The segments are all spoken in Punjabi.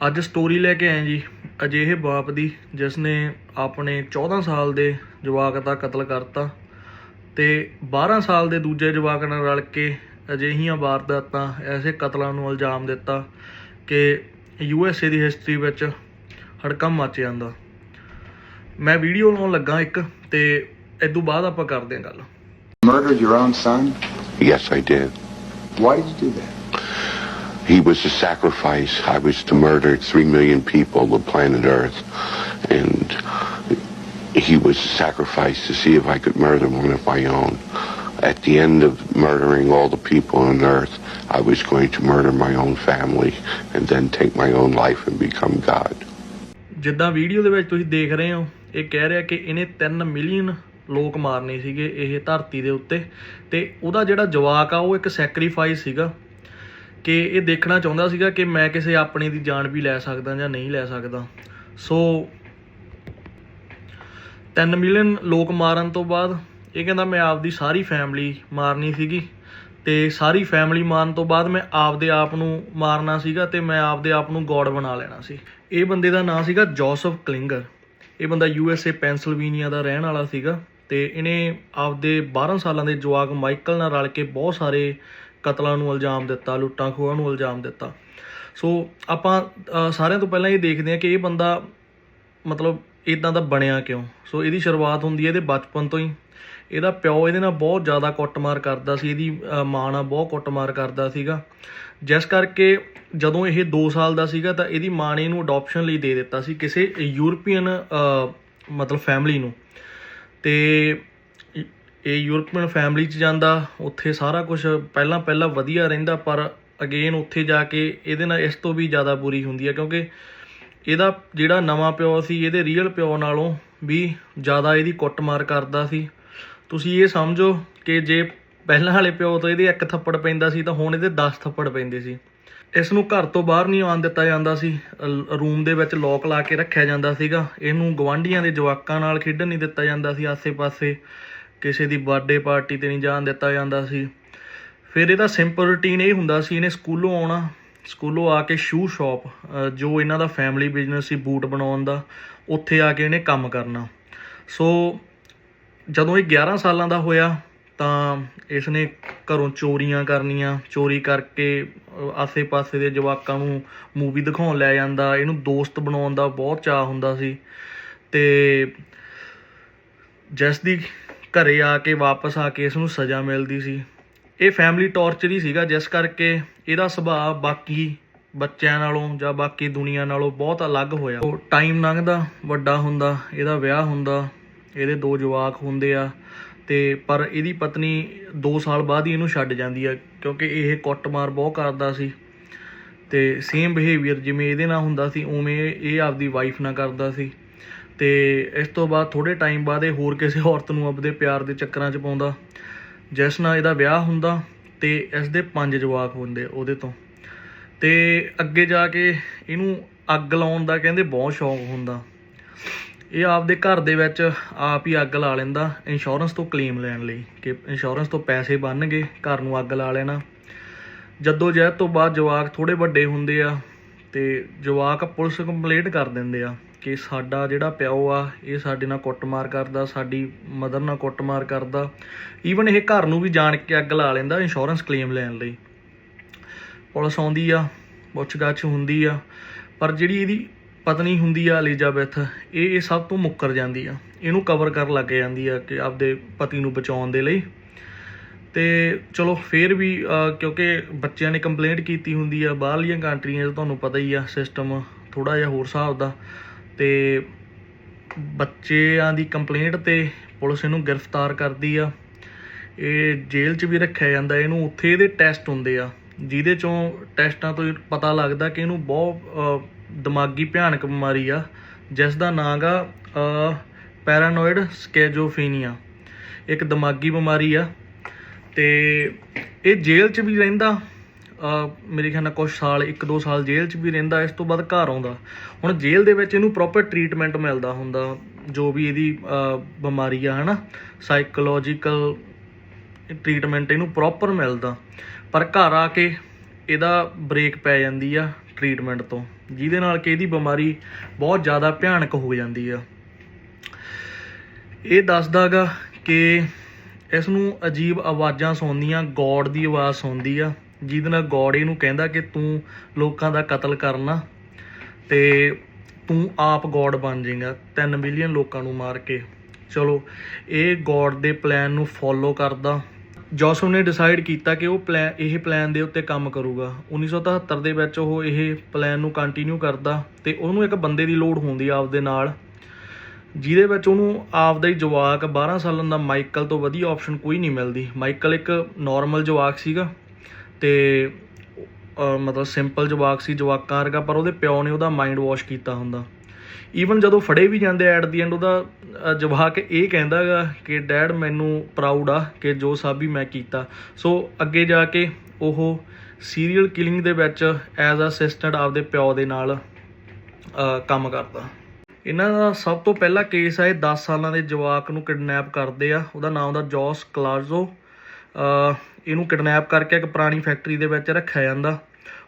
ਅੱਜ ਸਟੋਰੀ ਲੈ ਕੇ ਆਏ ਜੀ ਅਜਿਹੇ ਬਾਪ ਦੀ ਜਿਸ ਨੇ ਆਪਣੇ 14 ਸਾਲ ਦੇ ਜਵਾਕ ਦਾ ਕਤਲ ਕਰਤਾ ਤੇ 12 ਸਾਲ ਦੇ ਦੂਜੇ ਜਵਾਕ ਨਾਲ ਰਲ ਕੇ ਅਜਿਹੀਆਂ ਵਾਰਦਾਤਾਂ ਐਸੇ ਕਤਲਾਂ ਨੂੰ ਇਲਜ਼ਾਮ ਦਿੱਤਾ ਕਿ ਯੂ ਐਸ ਏ ਦੀ ਹਿਸਟਰੀ ਵਿੱਚ ਹੜਕੰਮ ਮਚ ਜਾਂਦਾ ਮੈਂ ਵੀਡੀਓ ਲਾਉਣ ਲੱਗਾ ਇੱਕ ਤੇ ਇਦੋਂ ਬਾਅਦ ਆਪਾਂ ਕਰਦੇ ਹਾਂ ਗੱਲ Murdered your own son? Yes, I did. Why did you do that? He was a sacrifice. I was to murder three million people, the planet Earth. And he was a sacrifice to see if I could murder one of my own. At the end of murdering all the people on Earth, I was going to murder my own family and then take my own life and become God. ਜਿੱਦਾਂ ਵੀਡੀਓ ਦੇ ਵਿੱਚ ਤੁਸੀਂ ਦੇਖ ਰਹੇ ਹੋ ਇਹ ਕਹਿ ਰਿਹਾ ਕਿ ਇਹਨੇ 3 ਮਿਲੀਅਨ ਲੋਕ ਮਾਰਨੇ ਸੀਗੇ ਇਹ ਧਰਤੀ ਦੇ ਉੱਤੇ ਤੇ ਉਹਦਾ ਜਿਹੜਾ ਜਵਾਕ ਆ ਉਹ ਇੱਕ ਸੈਕਰੀਫਾਈਸ ਸੀਗਾ ਕਿ ਇਹ ਦੇਖਣਾ ਚਾਹੁੰਦਾ ਸੀਗਾ ਕਿ ਮੈਂ ਕਿਸੇ ਆਪਣੇ ਦੀ ਜਾਨ ਵੀ ਲੈ ਸਕਦਾ ਜਾਂ ਨਹੀਂ ਲੈ ਸਕਦਾ। ਸੋ 3 ਮਿਲੀਅਨ ਲੋਕ ਮਾਰਨ ਤੋਂ ਬਾਅਦ ਇਹ ਕਹਿੰਦਾ ਮੈਂ ਆਪਦੀ ਸਾਰੀ ਫੈਮਿਲੀ ਮਾਰਨੀ ਸੀਗੀ ਤੇ ਸਾਰੀ ਫੈਮਿਲੀ ਮਾਰਨ ਤੋਂ ਬਾਅਦ ਮੈਂ ਆਪਦੇ ਆਪ ਨੂੰ ਮਾਰਨਾ ਸੀਗਾ ਤੇ ਮੈਂ ਆਪਦੇ ਆਪ ਨੂੰ ਗੋਡ ਬਣਾ ਲੈਣਾ ਸੀ। ਇਹ ਬੰਦੇ ਦਾ ਨਾਂ ਸੀਗਾ ਜੋਸਫ ਕਲਿੰਗਰ ਇਹ ਬੰਦਾ ਯੂ ਐਸ ਏ ਪੈਂਸਿਲਵੇਨੀਆ ਦਾ ਰਹਿਣ ਵਾਲਾ ਸੀਗਾ ਤੇ ਇਹਨੇ ਆਪਦੇ 12 ਸਾਲਾਂ ਦੇ ਜਵਾਕ ਮਾਈਕਲ ਨਾਲ ਰਲ ਕੇ ਬਹੁਤ ਸਾਰੇ ਕਤਲਾਂ ਨੂੰ ਇਲਜ਼ਾਮ ਦਿੱਤਾ, ਲੁੱਟਾਂ ਖੋਹਾਂ ਨੂੰ ਇਲਜ਼ਾਮ ਦਿੱਤਾ। ਸੋ ਆਪਾਂ ਸਾਰਿਆਂ ਤੋਂ ਪਹਿਲਾਂ ਇਹ ਦੇਖਦੇ ਹਾਂ ਕਿ ਇਹ ਬੰਦਾ ਮਤਲਬ ਇਦਾਂ ਦਾ ਬਣਿਆ ਕਿਉਂ? ਸੋ ਇਹਦੀ ਸ਼ੁਰੂਆਤ ਹੁੰਦੀ ਹੈ ਇਹਦੇ ਬਚਪਨ ਤੋਂ ਹੀ। ਇਹਦਾ ਪਿਓ ਇਹਦੇ ਨਾਲ ਬਹੁਤ ਜ਼ਿਆਦਾ ਕੁੱਟਮਾਰ ਕਰਦਾ ਸੀ, ਇਹਦੀ ਮਾਂ ਨਾਲ ਬਹੁਤ ਕੁੱਟਮਾਰ ਕਰਦਾ ਸੀਗਾ। ਜਿਸ ਕਰਕੇ ਜਦੋਂ ਇਹ 2 ਸਾਲ ਦਾ ਸੀਗਾ ਤਾਂ ਇਹਦੀ ਮਾਂ ਨੇ ਇਹਨੂੰ ਅਡਾਪਸ਼ਨ ਲਈ ਦੇ ਦਿੱਤਾ ਸੀ ਕਿਸੇ ਯੂਰਪੀਅਨ ਮਤਲਬ ਫੈਮਿਲੀ ਨੂੰ। ਤੇ ਇਹ- ਯੂਰਪੀਅਨ ਫੈਮਿਲੀ 'ਚ ਜਾਂਦਾ, ਉੱਥੇ ਸਾਰਾ ਕੁਝ ਪਹਿਲਾਂ ਪਹਿਲਾਂ ਵਧੀਆ ਰਹਿੰਦਾ, ਪਰ ਅਗੇਨ ਉੱਥੇ ਜਾ ਕੇ ਇਹਦੇ ਨਾਲ ਇਸ ਤੋਂ ਵੀ ਜ਼ਿਆਦਾ ਬੁਰੀ ਹੁੰਦੀ ਹੈ, ਕਿਉਂਕਿ ਇਹਦਾ ਜਿਹੜਾ ਨਵਾਂ ਪਿਓ ਸੀ, ਇਹਦੇ ਰੀਅਲ ਪਿਓ ਨਾਲੋਂ ਵੀ ਜ਼ਿਆਦਾ ਇਹਦੀ ਕੁੱਟਮਾਰ ਕਰਦਾ ਸੀ। ਤੁਸੀਂ ਇਹ ਸਮਝੋ ਕਿ ਜੇ ਪਹਿਲਾਂ ਵਾਲੇ ਪਿਓ ਤੋਂ ਇਹਦੇ ਇੱਕ ਥੱਪੜ ਪੈਂਦਾ ਸੀ, ਤਾਂ ਹੁਣ ਇਹਦੇ 10 ਥੱਪੜ ਪੈਂਦੇ ਸੀ। ਇਸ ਨੂੰ ਘਰ ਤੋਂ ਬਾਹਰ ਨਹੀਂ ਆਉਣ ਦਿੱਤਾ ਜਾਂਦਾ ਸੀ ਰੂਮ ਦੇ ਵਿੱਚ ਲੋਕ ਲਾ ਕੇ ਰੱਖਿਆ ਜਾਂਦਾ ਸੀਗਾ। ਇਹਨੂੰ ਗਵਾਂਢੀਆਂ ਦੇ ਜਵਾਕਾਂ ਨਾਲ ਖੇਡਣ ਨਹੀਂ ਦਿੱਤਾ ਜਾਂਦਾ ਸੀ, ਆਸੇ-ਪਾਸੇ। ਕਿਸੇ ਦੀ ਬਰਥਡੇ ਪਾਰਟੀ ਤੇ ਨਹੀਂ ਜਾਣ ਦਿੱਤਾ ਜਾਂਦਾ ਸੀ। ਫਿਰ ਇਹਦਾ ਸਿੰਪਲ ਰੁਟੀਨ ਇਹ ਹੁੰਦਾ ਸੀ, ਇਹਨੇ ਸਕੂਲੋਂ ਆਉਣਾ, ਸਕੂਲੋਂ ਆ ਕੇ ਸ਼ੂ ਸ਼ਾਪ ਜੋ ਇਹਨਾਂ ਦਾ ਫੈਮਿਲੀ ਬਿਜ਼ਨਸ ਸੀ ਬੂਟ ਬਣਾਉਣ ਦਾ, ਉੱਥੇ ਆ ਕੇ ਇਹਨੇ ਕੰਮ ਕਰਨਾ। ਸੋ ਜਦੋਂ ਇਹ 11 ਸਾਲਾਂ ਦਾ ਹੋਇਆ, ਤਾਂ ਇਸ ਨੇ ਘਰੋਂ ਚੋਰੀਆਂ ਕਰਨੀਆਂ, ਚੋਰੀ ਕਰਕੇ ਆਸੇ-ਪਾਸੇ ਦੇ ਜਵਾਕਾਂ ਨੂੰ ਮੂਵੀ ਦਿਖਾਉਣ ਲੈ ਜਾਂਦਾ, ਇਹਨੂੰ ਦੋਸਤ ਬਣਾਉਣ ਦਾ ਬਹੁਤ ਚਾਹ ਹੁੰਦਾ ਸੀ। ਤੇ ਜਿਸ ਦੀ ਘਰੇ ਆ ਕੇ ਵਾਪਸ ਆ ਕੇ ਇਸ ਨੂੰ ਸਜ਼ਾ ਮਿਲਦੀ ਸੀ। ਇਹ ਫੈਮਿਲੀ ਟੌਰਚਰ ਹੀ ਸੀਗਾ, ਜਿਸ ਕਰਕੇ ਇਹਦਾ ਸੁਭਾਅ ਬਾਕੀ ਬੱਚਿਆਂ ਨਾਲੋਂ ਜਾਂ ਬਾਕੀ ਦੁਨੀਆ ਨਾਲੋਂ ਬਹੁਤ ਅਲੱਗ ਹੋਇਆ। ਉਹ ਟਾਈਮ ਲੰਘਦਾ, ਵੱਡਾ ਹੁੰਦਾ, ਇਹਦਾ ਵਿਆਹ ਹੁੰਦਾ, ਇਹਦੇ ਦੋ ਜਵਾਕ ਹੁੰਦੇ ਆ ਤੇ ਪਰ ਇਹਦੀ ਪਤਨੀ 2 ਸਾਲ ਬਾਅਦ ਹੀ ਇਹਨੂੰ ਛੱਡ ਜਾਂਦੀ ਆ, ਕਿਉਂਕਿ ਇਹ ਕੁੱਟਮਾਰ ਬਹੁਤ ਕਰਦਾ ਸੀ। ਤੇ ਸੇਮ ਬਿਹੇਵੀਅਰ ਜਿਵੇਂ ਇਹਦੇ ਨਾਲ ਹੁੰਦਾ ਸੀ, ਉਵੇਂ ਇਹ ਆਪਦੀ ਵਾਈਫ ਨਾਲ ਕਰਦਾ ਸੀ। ਤੇ ਇਸ ਤੋਂ ਬਾਅਦ ਥੋੜੇ ਟਾਈਮ ਬਾਅਦ ਇਹ ਹੋਰ ਕਿਸੇ ਔਰਤ ਨੂੰ ਆਪਦੇ ਪਿਆਰ ਦੇ ਚੱਕਰਾਂ 'ਚ ਪਾਉਂਦਾ। ਜਿਸ ਨਾਲ ਇਹਦਾ ਵਿਆਹ ਹੁੰਦਾ ਤੇ ਇਸ ਦੇ ਪੰਜ ਜਵਾਕ ਹੁੰਦੇ ਉਹਦੇ ਤੋਂ। ਤੇ ਅੱਗੇ ਜਾ ਕੇ ਇਹਨੂੰ ਅੱਗ ਲਾਉਣ ਦਾ ਕਹਿੰਦੇ ਬਹੁਤ ਸ਼ੌਂਕ ਹੁੰਦਾ। ਇਹ ਆਪਦੇ ਘਰ ਦੇ ਵਿੱਚ ਆਪ ਹੀ ਅੱਗ ਲਾ ਲੈਂਦਾ ਇੰਸ਼ੋਰੈਂਸ ਤੋਂ ਕਲੇਮ ਲੈਣ ਲਈ ਕਿ ਇੰਸ਼ੋਰੈਂਸ ਤੋਂ ਪੈਸੇ ਬਣਨਗੇ, ਘਰ ਨੂੰ ਅੱਗ ਲਾ ਲੈਣਾ। ਜਦੋਂ ਜਹਿਦ ਤੋਂ ਬਾਅਦ ਜਵਾਕ ਥੋੜੇ ਵੱਡੇ ਹੁੰਦੇ ਆ ਤੇ ਜਵਾਕ ਪੁਲਿਸ ਕੰਪਲੇਂਟ ਕਰ ਦਿੰਦੇ ਆ। ਕਿ ਸਾਡਾ ਜਿਹੜਾ ਪਿਓ ਆ, ਇਹ ਸਾਡੇ ਨਾਲ ਕੁੱਟਮਾਰ ਕਰਦਾ, ਸਾਡੀ ਮਦਰ ਨਾਲ ਕੁੱਟਮਾਰ ਕਰਦਾ। ਈਵਨ ਇਹ ਘਰ ਨੂੰ ਵੀ ਜਾਣ ਕੇ ਅੱਗ ਲਾ ਲੈਂਦਾ ਇੰਸ਼ੋਰੈਂਸ ਕਲੇਮ ਲੈਣ ਲਈ। ਪੁਲਿਸ ਆਉਂਦੀ ਆ, ਪੁੱਛਗਛ ਹੁੰਦੀ ਆ, ਪਰ ਜਿਹੜੀ ਇਹਦੀ ਪਤਨੀ ਹੁੰਦੀ ਆ ਐਲਿਜ਼ਾਬੈਥ ਇਹ ਇਹ ਸਭ ਤੋਂ ਮੁੱਕਰ ਜਾਂਦੀ ਆ। ਇਹਨੂੰ ਕਵਰ ਕਰਨ ਲੱਗ ਜਾਂਦੀ ਆ ਕਿ ਆਪਦੇ ਪਤੀ ਨੂੰ ਬਚਾਉਣ ਦੇ ਲਈ। ਤੇ ਚਲੋ, ਫੇਰ ਵੀ ਕਿਉਂਕਿ ਬੱਚਿਆਂ ਨੇ ਕੰਪਲੇਂਟ ਕੀਤੀ ਹੁੰਦੀ ਆ, ਬਾਹਰਲੀਆਂ ਕੰਟਰੀਆਂ 'ਚ ਤੁਹਾਨੂੰ ਪਤਾ ਹੀ ਆ ਸਿਸਟਮ ਥੋੜਾ ਜਿਹਾ ਹੋਰ ਹਿਸਾਬ ਦਾ। ਤੇ ਬੱਚਿਆਂ ਦੀ ਕੰਪਲੇਂਟ ਤੇ ਪੁਲਿਸ ਇਹਨੂੰ ਗ੍ਰਿਫਤਾਰ ਕਰਦੀ ਆ। ਇਹ ਜੇਲ੍ਹ 'ਚ ਵੀ ਰੱਖਿਆ ਜਾਂਦਾ, ਇਹਨੂੰ ਉੱਥੇ ਇਹਦੇ ਟੈਸਟ ਹੁੰਦੇ ਆ, ਜਿਹਦੇ ਚੋਂ ਟੈਸਟਾਂ ਤੋਂ ਪਤਾ ਲੱਗਦਾ ਕਿ ਇਹਨੂੰ ਬਹੁਤ ਦਿਮਾਗੀ ਭਿਆਨਕ ਬਿਮਾਰੀ ਆ, ਜਿਸ ਦਾ ਨਾਂ ਗਾ ਪੈਰਾਨੋਇਡ ਸਕੈਜੋਫੀਨੀਆ ਇੱਕ ਦਿਮਾਗੀ ਬਿਮਾਰੀ ਆ, ਤੇ ਇਹ ਜੇਲ੍ਹ 'ਚ ਵੀ ਰਹਿੰਦਾ ਮੇਰੇ ਖਿਆਲ ਨਾਲ ਕੁਝ ਸਾਲ 1-2 ਸਾਲ ਜੇਲ੍ਹ 'ਚ ਵੀ ਰਹਿੰਦਾ, ਇਸ ਤੋਂ ਬਾਅਦ ਘਰ ਆਉਂਦਾ। ਹੁਣ ਜੇਲ੍ਹ ਦੇ ਵਿੱਚ ਇਹਨੂੰ ਪ੍ਰੋਪਰ ਟਰੀਟਮੈਂਟ ਮਿਲਦਾ ਹੁੰਦਾ, ਜੋ ਵੀ ਇਹਦੀ ਬਿਮਾਰੀ ਆ, ਹਨਾ? ਸਾਈਕੋਲੋਜੀਕਲ ਟਰੀਟਮੈਂਟ ਇਹਨੂੰ ਪ੍ਰੋਪਰ ਮਿਲਦਾ। ਪਰ ਘਰ ਆ ਕੇ ਇਹਦਾ ਬ੍ਰੇਕ ਪੈ ਜਾਂਦੀ ਆ ਟ੍ਰੀਟਮੈਂਟ ਤੋਂ, ਜਿਹਦੇ ਨਾਲ ਕਿ ਇਹਦੀ ਬਿਮਾਰੀ ਬਹੁਤ ਜ਼ਿਆਦਾ ਭਿਆਨਕ ਹੋ ਜਾਂਦੀ ਆ। ਇਹ ਦੱਸਦਾਗਾ ਕਿ ਇਸ ਨੂੰ ਅਜੀਬ ਆਵਾਜ਼ਾਂ ਸੁਣਦੀਆਂ ਗੋਡ ਦੀ ਆਵਾਜ਼ ਸੁਣਦੀ ਆ। ਜਿਹਦੇ ਨਾਲ ਗੋਡ ਇਹਨੂੰ ਕਹਿੰਦਾ ਕਿ ਤੂੰ ਲੋਕਾਂ ਦਾ ਕਤਲ ਕਰਨਾ ਤੇ ਤੂੰ ਆਪ ਗੋਡ ਬਣ ਜਾਏਗਾ 3 ਮਿਲੀਅਨ ਲੋਕਾਂ ਨੂੰ ਮਾਰ ਕੇ। ਚਲੋ, ਇਹ ਗੋਡ ਦੇ ਪਲਾਨ ਨੂੰ ਫੋਲੋ ਕਰਦਾ। ਜੋਸਫ ਨੇ ਡਿਸਾਈਡ ਕੀਤਾ ਕਿ ਉਹ ਪਲਾਨ ਇਹ ਪਲਾਨ ਦੇ ਉੱਤੇ ਕੰਮ ਕਰੂਗਾ। 1977 ਦੇ ਵਿੱਚ ਉਹ ਇਹ ਪਲਾਨ ਨੂੰ ਕੰਟੀਨਿਊ ਕਰਦਾ ਤੇ ਉਹਨੂੰ ਇੱਕ ਬੰਦੇ ਦੀ ਲੋੜ ਹੁੰਦੀ ਆ ਆਪਦੇ ਨਾਲ। ਜਿਹਦੇ ਵਿੱਚ ਉਹਨੂੰ ਆਪ ਦਾ ਹੀ ਜਵਾਕ 12 ਸਾਲਾਂ ਦਾ ਮਾਈਕਲ ਤੋਂ ਵਧੀਆ ਆਪਸ਼ਨ ਕੋਈ ਨਹੀਂ ਮਿਲਦੀ। ਮਾਈਕਲ ਇੱਕ ਨਾਰਮਲ ਜਵਾਕ ਸੀਗਾ। ਤੇ ਮਤਲਬ ਸਿੰਪਲ ਜਵਾਕ ਸੀ, ਜਵਾਕਾਂ ਵਰਗਾ, ਪਰ ਉਹਦੇ ਪਿਓ ਨੇ ਉਹਦਾ ਮਾਈਂਡ ਵਾਸ਼ ਕੀਤਾ ਹੁੰਦਾ। ਈਵਨ ਜਦੋਂ ਫੜੇ ਵੀ ਜਾਂਦੇ ਐਟ ਦੀ ਐਂਡ ਉਹਦਾ ਜਵਾਕ ਇਹ ਕਹਿੰਦਾਗਾ ਕਿ ਡੈਡ ਮੈਨੂੰ ਪ੍ਰਾਊਡ ਆ ਕਿ ਜੋ ਸਭ ਸਾਬੀ ਮੈਂ ਕੀਤਾ। ਸੋ ਅੱਗੇ ਜਾ ਕੇ ਉਹ ਸੀਰੀਅਲ ਕਿਲਿੰਗ ਦੇ ਵਿੱਚ ਐਜ਼ ਅ ਅਸਿਸਟੈਂਟ ਆਪਦੇ ਪਿਓ ਦੇ ਨਾਲ ਕੰਮ ਕਰਦਾ। ਇਹਨਾਂ ਦਾ ਸਭ ਤੋਂ ਪਹਿਲਾ ਕੇਸ ਆ, ਇਹ 10 ਸਾਲਾਂ ਦੇ ਜਵਾਕ ਨੂੰ ਕਿਡਨੈਪ ਕਰਦੇ ਆ। ਉਹਦਾ ਨਾਮ ਦਾ ਜੋਸ ਕਲਾਜ਼ੋ ਇਹਨੂੰ ਕਿਡਨੈਪ ਕਰਕੇ ਇੱਕ ਪੁਰਾਣੀ ਫੈਕਟਰੀ ਦੇ ਵਿੱਚ ਰੱਖਿਆ ਜਾਂਦਾ।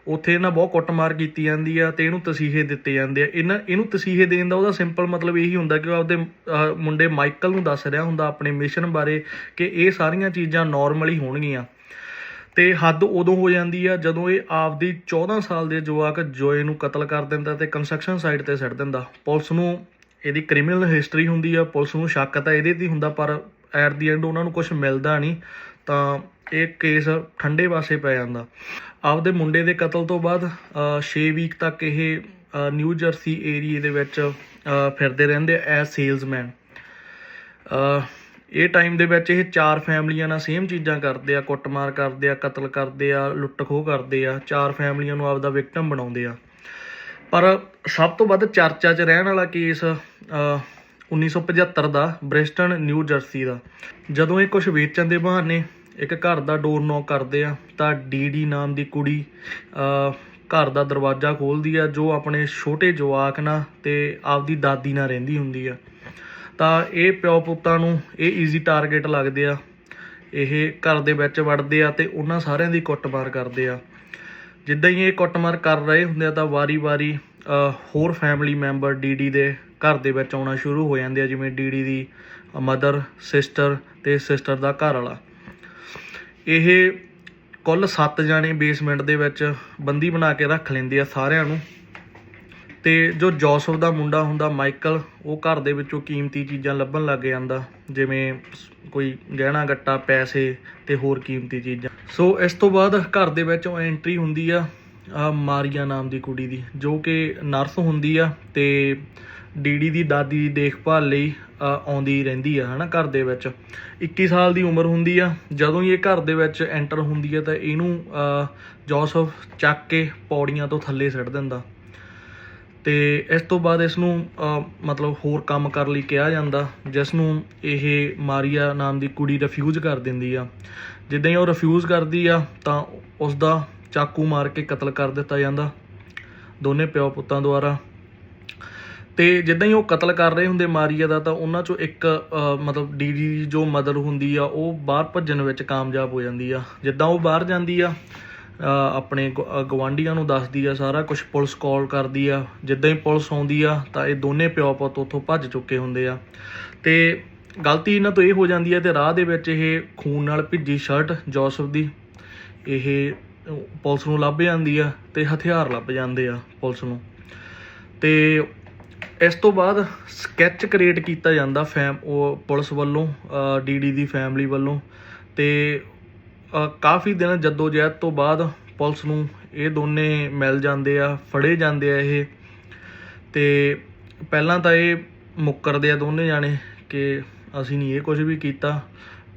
ਉੱਥੇ ਇਹਨਾਂ ਬਹੁਤ ਕੁੱਟਮਾਰ ਕੀਤੀ ਜਾਂਦੀ ਆ ਤੇ ਇਹਨੂੰ ਤਸੀਹੇ ਦਿੱਤੇ ਜਾਂਦੇ ਆ। ਇਹਨਾਂ, ਇਹਨੂੰ ਤਸੀਹੇ ਦੇਣ ਦਾ ਉਹਦਾ ਸਿੰਪਲ ਮਤਲਬ ਇਹੀ ਹੁੰਦਾ ਕਿ ਆਪਦੇ ਮੁੰਡੇ ਮਾਈਕਲ ਨੂੰ ਦੱਸ ਰਿਹਾ ਹੁੰਦਾ ਆਪਣੇ ਮਿਸ਼ਨ ਬਾਰੇ ਕਿ ਇਹ ਸਾਰੀਆਂ ਚੀਜ਼ਾਂ ਨਾਰਮਲ ਹੀ ਹੋਣਗੀਆਂ। ਤੇ ਹੱਦ ਉਦੋਂ ਹੋ ਜਾਂਦੀ ਆ ਜਦੋਂ ਇਹ ਆਪਦੀ 14 ਸਾਲ ਦੇ ਜਵਾਕ ਜੋਏ ਨੂੰ ਕਤਲ ਕਰ ਦਿੰਦਾ ਤੇ ਕੰਸਟਰਕਸ਼ਨ ਸਾਈਟ ਤੇ ਸਿੱਟ ਦਿੰਦਾ। ਪੁਲਿਸ ਨੂੰ ਇਹਦੀ ਕ੍ਰਿਮੀਨਲ ਹਿਸਟਰੀ ਹੁੰਦੀ ਆ, ਪੁਲਿਸ ਨੂੰ ਸ਼ੱਕ ਤਾਂ ਇਹਦੇ ਤੇ ਹੁੰਦਾ, ਪਰ ਐਟ ਦੀ ਐਂਡ ਉਹਨਾਂ ਨੂੰ ਕੁਝ ਮਿਲਦਾ ਨਹੀਂ। ਤਾਂ ਇਹ ਕੇਸ ਠੰਡੇ ਪਾਸੇ ਪੈ ਜਾਂਦਾ। ਆਪਦੇ ਮੁੰਡੇ ਦੇ ਕਤਲ ਤੋਂ ਬਾਅਦ 6 ਵੀਕ ਤੱਕ ਇਹ ਨਿਊ ਜਰਸੀ ਏਰੀਏ ਦੇ ਵਿੱਚ ਫਿਰਦੇ ਰਹਿੰਦੇ ਐਸ ਸੇਲਜ਼ਮੈਨ ਇਹ ਟਾਈਮ ਦੇ ਵਿੱਚ ਇਹ ਚਾਰ ਫੈਮਲੀਆਂ ਨਾਲ ਸੇਮ ਚੀਜ਼ਾਂ ਕਰਦੇ ਆ ਕੁੱਟਮਾਰ ਕਰਦੇ ਆ ਕਤਲ ਕਰਦੇ ਆ ਲੁੱਟ ਖੋਹ ਕਰਦੇ ਆ ਚਾਰ ਫੈਮਲੀਆਂ ਨੂੰ ਆਪਦਾ ਵਿਕਟਮ ਬਣਾਉਂਦੇ ਆ। ਪਰ ਸਭ ਤੋਂ ਵੱਧ ਚਰਚਾ 'ਚ ਰਹਿਣ ਵਾਲਾ ਕੇਸ ਅ, 1975 ਦਾ ਬ੍ਰਿਸਟਨ ਨਿਊ ਜਰਸੀ ਦਾ। ਜਦੋਂ ਇਹ ਕੁਝ ਵੇਚਣ ਦੇ ਬਹਾਨੇ ਇੱਕ ਘਰ ਦਾ ਡੋਰ ਨੌਕ ਕਰਦੇ ਆ, ਤਾਂ ਡੀਡੀ ਨਾਮ ਦੀ ਕੁੜੀ ਘਰ ਦਾ ਦਰਵਾਜ਼ਾ ਖੋਲਦੀ ਆ, ਜੋ ਆਪਣੇ ਛੋਟੇ ਜਵਾਕ ਨਾਲ ਤੇ ਆਪਦੀ ਦਾਦੀ ਨਾਲ ਰਹਿੰਦੀ ਹੁੰਦੀ ਆ। ਤਾਂ ਇਹ ਪਿਓ ਪੁੱਤਾਂ ਨੂੰ ਇਹ ਈਜ਼ੀ ਟਾਰਗੇਟ ਲੱਗਦੇ ਆ। ਇਹ ਘਰ ਦੇ ਵਿੱਚ ਵੜਦੇ ਆ ਤੇ ਉਹਨਾਂ ਸਾਰਿਆਂ ਦੀ ਕੁੱਟਮਾਰ ਕਰਦੇ ਆ। ਜਿੱਦਾਂ ਹੀ ਇਹ ਕੁੱਟਮਾਰ ਕਰ ਰਹੇ ਹੁੰਦੇ ਆ, ਤਾਂ ਵਾਰੀ-ਵਾਰੀ ਹੋਰ ਫੈਮਿਲੀ ਮੈਂਬਰ ਡੀਡੀ ਦੇ ਘਰ ਦੇ ਵਿੱਚ ਆਉਣਾ ਸ਼ੁਰੂ ਹੋ ਜਾਂਦੇ ਆ, ਜਿਵੇਂ ਡੀਡੀ ਦੀ ਮਦਰ ਸਿਸਟਰ ਤੇ ਸਿਸਟਰ ਦਾ ਘਰ ਵਾਲਾ ਇਹ ਕੁੱਲ 7 ਜਾਣੇ ਬੇਸਮੈਂਟ ਦੇ ਵਿੱਚ ਬੰਦੀ ਬਣਾ ਕੇ ਰੱਖ ਲੈਂਦੇ ਆ ਸਾਰਿਆਂ ਨੂੰ। ਤੇ ਜੋ ਜੋਸਫ ਦਾ ਮੁੰਡਾ ਹੁੰਦਾ, ਮਾਈਕਲ, ਉਹ ਘਰ ਦੇ ਵਿੱਚੋਂ ਕੀਮਤੀ ਚੀਜ਼ਾਂ ਲੱਭਣ ਲੱਗ ਜਾਂਦਾ। ਜਿਵੇਂ ਕੋਈ ਗਹਿਣਾ ਗੱਟਾ, ਪੈਸੇ ਤੇ ਹੋਰ ਕੀਮਤੀ ਚੀਜ਼ਾਂ। ਸੋ ਇਸ ਤੋਂ ਬਾਅਦ ਘਰ ਦੇ ਵਿੱਚ ਐਂਟਰੀ ਹੁੰਦੀ ਆ ਆ ਮਾਰੀਆ ਨਾਮ ਦੀ ਕੁੜੀ ਦੀ, ਜੋ ਕਿ ਨਰਸ ਹੁੰਦੀ ਆ ਤੇ ਡੀਡੀ ਦੀ ਦਾਦੀ ਦੀ ਦੇਖਭਾਲ ਲਈ ਆਉਂਦੀ ਰਹਿੰਦੀ ਆ, ਹਨਾ, ਘਰ ਦੇ ਵਿੱਚ। 21 ਸਾਲ ਦੀ ਉਮਰ ਹੁੰਦੀ ਆ। ਜਦੋਂ ਹੀ ਇਹ ਘਰ ਦੇ ਵਿੱਚ ਐਂਟਰ ਹੁੰਦੀ ਆ, ਤਾਂ ਇਹਨੂੰ ਜੋਸਫ ਚੱਕ ਕੇ ਪੌੜੀਆਂ ਤੋਂ ਥੱਲੇ ਸਿੱਟ ਦਿੰਦਾ। ਤੇ ਇਸ ਤੋਂ ਬਾਅਦ ਇਸ ਨੂੰ ਮਤਲਬ ਹੋਰ ਕੰਮ ਕਰਨ ਲਈ ਕਿਹਾ ਜਾਂਦਾ ਜਿਸ ਨੂੰ ਇਹ ਮਾਰੀਆ ਨਾਮ ਦੀ ਕੁੜੀ ਰਿਫਿਊਜ਼ ਕਰ ਦਿੰਦੀ ਆ। ਜਿੱਦਾਂ ਹੀ ਉਹ ਰਿਫਿਊਜ਼ ਕਰਦੀ ਆ, ਤਾਂ ਉਸ ਦਾ ਚਾਕੂ ਮਾਰ ਕੇ ਕਤਲ ਕਰ ਦਿੱਤਾ ਜਾਂਦਾ। ਦੋਨੇ ਪਿਓ ਪੁੱਤਾਂ ਦੁਆਰਾ। ਤੇ ਜਿੱਦਾਂ ਹੀ ਉਹ ਕਤਲ ਕਰ ਰਹੇ ਹੁੰਦੇ ਮਾਰੀਆ ਦਾ ਤਾਂ ਉਹਨਾਂ ਚੋਂ ਇੱਕ ਮਤਲਬ ਡੀਡੀ ਦੀ ਜੋ ਮਦਰ ਹੁੰਦੀ ਆ ਉਹ ਬਾਹਰ ਭੱਜਣ ਵਿੱਚ ਕਾਮਯਾਬ ਹੋ ਜਾਂਦੀ ਆ। ਜਿੱਦਾਂ ਉਹ ਬਾਹਰ ਜਾਂਦੀ ਆ ਆਪਣੇ ਗ- ਅ, ਨੂੰ ਦੱਸਦੀ ਆ ਸਾਰਾ ਕੁਝ ਪੁਲਿਸ ਕਾਲ ਕਰਦੀ ਆ। ਜਿੱਦਾਂ ਹੀ ਪੁਲਿਸ ਆਉਂਦੀ ਆ ਤਾਂ ਇਹ ਦੋਨੇ ਪਿਓ ਪੁੱਤ ਉੱਥੋਂ ਭੱਜ ਚੁੱਕੇ ਹੁੰਦੇ ਆ। ਤੇ ਗਲਤੀ ਇਹਨਾਂ ਤੋਂ ਇਹ ਹੋ ਜਾਂਦੀ ਹੈ ਤੇ ਰਾਹ ਦੇ ਵਿੱਚ ਇਹ ਖੂਨ ਨਾਲ ਭਿੱਜੀ ਸ਼ਰਟ ਜੋਸਫ ਦੀ ਇਹ ਪੁਲਿਸ ਨੂੰ ਲੱਭ ਜਾਂਦੀ ਆ ਤੇ ਹਥਿਆਰ ਲੱਭ ਜਾਂਦੇ ਆ ਪੁਲਿਸ ਨੂੰ। ਤੇ ਇਸ ਤੋਂ ਬਾਅਦ ਸਕੈਚ ਕ੍ਰੀਏਟ ਕੀਤਾ ਜਾਂਦਾ ਫੈਮ ਉਹ ਪੁਲਿਸ ਵੱਲੋਂ ਡੀਡੀ ਦੀ ਫੈਮਿਲੀ ਵੱਲੋਂ। ਤੇ ਕਾਫੀ ਦਿਨ ਜੱਦੋ ਜਹਿਦ ਤੋਂ ਬਾਅਦ ਪੁਲਿਸ ਨੂੰ ਇਹ ਦੋਨੇ ਮਿਲ ਜਾਂਦੇ ਆ, ਫੜੇ ਜਾਂਦੇ ਆ ਇਹ। ਤੇ ਪਹਿਲਾਂ ਤਾਂ ਇਹ ਮੁੱਕਰਦੇ ਆ ਦੋਨੇ ਜਾਣੇ ਕਿ ਅਸੀਂ ਨਹੀਂ ਇਹ ਕੁਝ ਵੀ ਕੀਤਾ,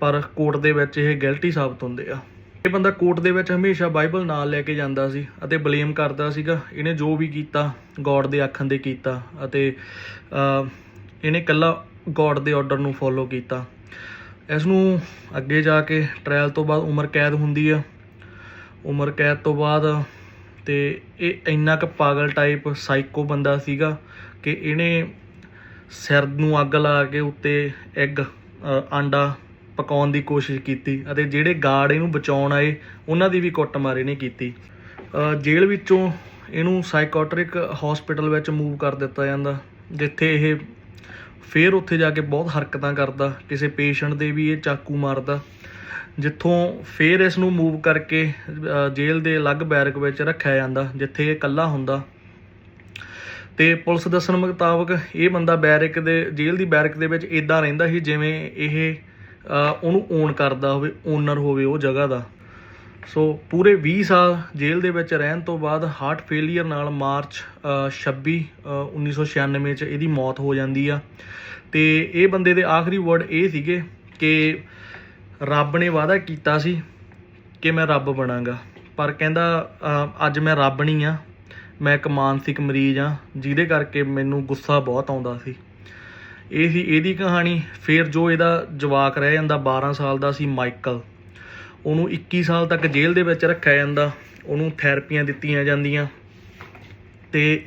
ਪਰ ਕੋਰਟ ਦੇ ਵਿੱਚ ਇਹ ਗਿਲਟੀ ਸਾਬਤ ਹੁੰਦੇ ਆ। ਇਹ ਬੰਦਾ ਕੋਰਟ ਦੇ ਵਿੱਚ ਹਮੇਸ਼ਾ ਬਾਈਬਲ ਨਾਲ ਲੈ ਕੇ ਜਾਂਦਾ ਸੀ ਅਤੇ ਬਲੇਮ ਕਰਦਾ ਸੀਗਾ। ਇਹਨੇ ਜੋ ਵੀ ਕੀਤਾ, ਗੋਡ ਦੇ ਆਖਣ ਦੇ ਕੀਤਾ ਅਤੇ ਇਹਨੇ ਇਕੱਲਾ ਗੋਡ ਦੇ ਆਰਡਰ ਨੂੰ ਫੋਲੋ ਕੀਤਾ। ਇਸ ਨੂੰ ਅੱਗੇ ਜਾ ਕੇ ਟ੍ਰਾਇਲ ਤੋਂ ਬਾਅਦ ਉਮਰ ਕੈਦ ਹੁੰਦੀ ਆ। ਉਮਰ ਕੈਦ ਤੋਂ ਬਾਅਦ ਤੇ ਇਹ ਇੰਨਾ ਕੁ ਪਾਗਲ ਟਾਈਪ ਸਾਈਕੋ ਬੰਦਾ ਸੀਗਾ ਕਿ ਇਹਨੇ ਸਿਰ ਨੂੰ ਅੱਗ ਲਾ ਕੇ ਉੱਤੇ ਐਗ ਆਂਡਾ ਪਕਾਉਣ ਦੀ ਕੋਸ਼ਿਸ਼ ਕੀਤੀ ਅਤੇ ਜਿਹੜੇ ਗਾਰਡ ਇਹਨੂੰ ਬਚਾਉਣ ਆਏ, ਉਹਨਾਂ ਦੀ ਵੀ ਕੁੱਟਮਾਰ ਇਹਨੇ ਕੀਤੀ। ਜੇਲ੍ਹ ਵਿੱਚੋਂ ਇਹਨੂੰ ਸਾਈਕੋਟ੍ਰਿਕ ਹਸਪੀਟਲ ਵਿੱਚ ਮੂਵ ਕਰ ਦਿੱਤਾ ਜਾਂਦਾ, ਜਿੱਥੇ ਇਹ ਫੇਰ ਉੱਥੇ ਜਾ ਕੇ ਬਹੁਤ ਹਰਕਤਾਂ ਕਰਦਾ, ਕਿਸੇ ਪੇਸ਼ੈਂਟ ਦੇ ਵੀ ਇਹ ਚਾਕੂ ਮਾਰਦਾ, ਜਿੱਥੋਂ ਫੇਰ ਇਸ ਨੂੰ ਮੂਵ ਕਰਕੇ ਜੇਲ੍ਹ ਦੇ ਅਲੱਗ ਬੈਰਕ ਵਿੱਚ ਰੱਖਿਆ ਜਾਂਦਾ, ਜਿੱਥੇ ਇਹ ਇਕੱਲਾ ਹੁੰਦਾ। ਤੇ ਪੁਲਿਸ ਦੱਸਣ ਮੁਤਾਬਕ ਇਹ ਬੰਦਾ ਬੈਰਕ ਦੇ, ਜੇਲ੍ਹ ਦੀ ਬੈਰਕ ਦੇ ਵਿੱਚ ਇਦਾਂ ਰਹਿੰਦਾ ਸੀ ਜਿਵੇਂ ਇਹ ਉਹਨੂੰ ਓਨ ਕਰਦਾ ਹੋਵੇ ਓਨਰ ਹੋਵੇ ਉਹ ਜਗ੍ਹਾ ਦਾ। ਸੋ ਪੂਰੇ 20 ਸਾਲ ਜੇਲ੍ਹ ਦੇ ਵਿੱਚ ਰਹਿਣ ਤੋਂ ਬਾਅਦ ਹਾਰਟ ਫੇਲਿਅਰ ਨਾਲ ਮਾਰਚ ਅ, 26 ਅ, 1996 ਚ ਇਹਦੀ ਮੌਤ ਹੋ ਜਾਂਦੀ ਆ। ਤੇ ਇਹ ਬੰਦੇ ਦੇ ਆਖਰੀ ਵਰਡ ਇਹ ਸੀਗੇ ਕਿ ਰੱਬ ਨੇ ਵਾਅਦਾ ਕੀਤਾ ਸੀ ਕਿ ਮੈਂ ਰੱਬ ਬਣਾਂਗਾ। ਪਰ ਕਹਿੰਦਾ ਅੱਜ ਮੈਂ ਰੱਬ ਨਹੀਂ ਆ ਮੈਂ ਇੱਕ ਮਾਨਸਿਕ ਮਰੀਜ਼ ਆ ਜਿਹਦੇ ਕਰਕੇ ਮੈਨੂੰ ਗੁੱਸਾ ਬਹੁਤ ਆਉਂਦਾ ਸੀ। ਇਹ ਸੀ ਇਹਦੀ ਕਹਾਣੀ, ਫਿਰ ਜੋ ਇਹਦਾ ਜਵਾਕ ਰਹਿ ਜਾਂਦਾ 12 ਸਾਲ ਦਾ ਸੀ ਮਾਈਕਲ। ਉਹਨੂੰ 21 ਸਾਲ ਤੱਕ ਜੇਲ੍ਹ ਦੇ ਵਿੱਚ ਰੱਖਿਆ ਜਾਂਦਾ, ਉਹਨੂੰ ਥੈਰੇਪੀਆਂ ਦਿੱਤੀਆਂ ਜਾਂਦੀਆਂ ਤੇ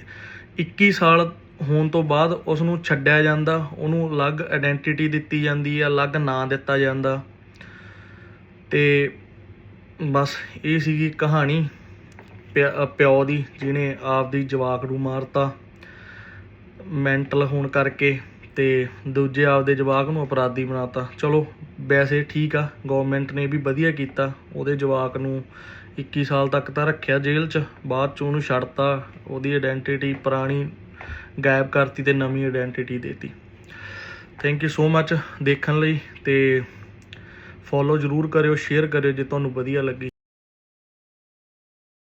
21 ਸਾਲ ਹੋਣ ਤੋਂ ਬਾਅਦ ਉਸ ਨੂੰ ਛੱਡਿਆ ਜਾਂਦਾ, ਉਹਨੂੰ ਅਲੱਗ ਆਇਡੈਂਟੀਟੀ ਦਿੱਤੀ ਜਾਂਦੀ ਹੈ ਅਲੱਗ ਨਾਂ ਦਿੱਤਾ ਜਾਂਦਾ। ਤੇ ਬਸ ਇਹ ਸੀਗੀ ਕਹਾਣੀ ਪਿਆ- ਪਿਓ ਦੀ, ਜਿਹਨੇ ਆਪਦੀ ਜਵਾਕ ਨੂੰ ਮਾਰਤਾ, ਮੈਂਟਲ ਹੋਣ ਕਰਕੇ। ਤੇ ਦੂਜੇ ਆਪਦੇ ਜਵਾਕ ਨੂੰ ਅਪਰਾਧੀ ਬਣਾਤਾ। ਚਲੋ, ਵੈਸੇ ਠੀਕ ਆ ਗਵਰਨਮੈਂਟ ਨੇ ਵੀ ਵਧੀਆ ਕੀਤਾ। ਉਹਦੇ ਜਵਾਕ ਨੂੰ 21 ਸਾਲ ਤੱਕ ਤਾਂ ਰੱਖਿਆ ਜੇਲ੍ਹ 'ਚ, ਬਾਅਦ 'ਚ ਉਹਨੂੰ ਛੱਡਤਾ। ਉਹਦੀ ਆਇਡੈਂਟੀਟੀ ਪੁਰਾਣੀ ਗਾਇਬ ਕਰਤੀ ਤੇ ਨਵੀਂ ਆਇਡੈਂਟੀਟੀ ਦੇਤੀ। ਥੈਂਕ ਯੂ ਸੋ ਮੱਚ ਦੇਖਣ ਲਈ ਤੇ ਫੋਲੋ ਜਰੂਰ ਕਰਿਓ ਸ਼ੇਅਰ ਕਰਿਓ ਜੇ ਤੁਹਾਨੂੰ ਵਧੀਆ ਲੱਗੀ।